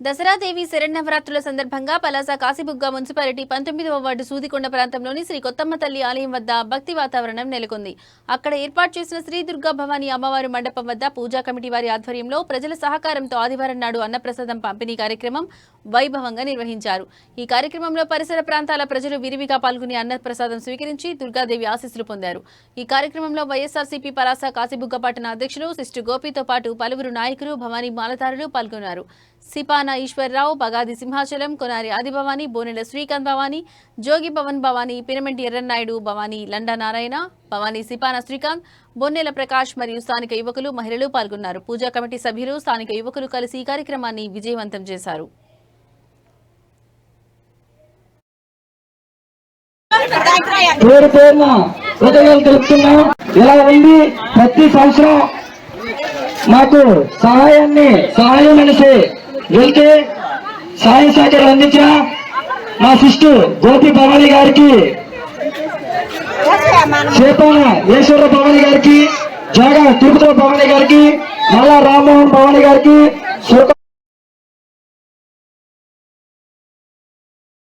దసరాదేవి శరణవరాత్రుల సందర్భంగా పలాస కాశీబుగ్గ మున్సిపాలిటీ పంతొమ్మిదవ వార్డు సూదికొండ ప్రాంతంలోని శ్రీ కొత్తమ్మ తల్లి ఆలయం వద్ద భక్తి వాతావరణం నెలకొంది. అక్కడ ఏర్పాటు చేసిన శ్రీ దుర్గా భవానీ అమ్మవారి మండపం వద్ద పూజా కమిటీ వారి ఆధ్వర్యంలో ప్రజల సహకారంతో ఆదివారం నాడు అన్నప్రసాదం పంపిణీ కార్యక్రమం వైభవంగా నిర్వహించారు. ఈ కార్యక్రమంలో పరిసర ప్రాంతాల ప్రజలు విరివిగా పాల్గొని అన్నప్రసాదం స్వీకరించి దుర్గాదేవి ఆశీస్సులు పొందారు. ఈ కార్యక్రమంలో వైఎస్ఆర్సీపీ పలాస కాశీబుగ్గ పట్టణ అధ్యక్షులు సిస్టు గోపితో పాటు పలువురు నాయకులు భవానీ మాలతారులు పాల్గొన్నారు. సిపాన ఈశ్వర్రావు బగాది సింహాచలం కొనారి ఆదిభవాని బోనెల శ్రీకాంత్ భవాని జోగి భవన్ భవాని పిరమెంటి ఎర్రన్నాయుడు భవాని లండా నారాయణ భవాని సిపాన శ్రీకాంత్ బొన్నెల ప్రకాష్ మరియు స్థానిక యువకులు మహిళలు పాల్గొన్నారు. పూజా కమిటీ సభ్యులు స్థానిక యువకులు కలిసి ఈ కార్యక్రమాన్ని విజయవంతం చేశారు. పేరు పేరున హృదయాలు తెలుపుతున్నాం. ఇలా ఉంది ప్రతి సంవత్సరం మాకు సహాయాన్ని సహాయం మనిషి వెళ్తే సహాయ సహకారం అందించిన మా సిస్టర్ గోపి భవాని గారికి చేపాన ఈశ్వర భవాని గారికి జగ తిరుపతి భవాని గారికి మల్లా రామ్మోహన్ భవాని గారికి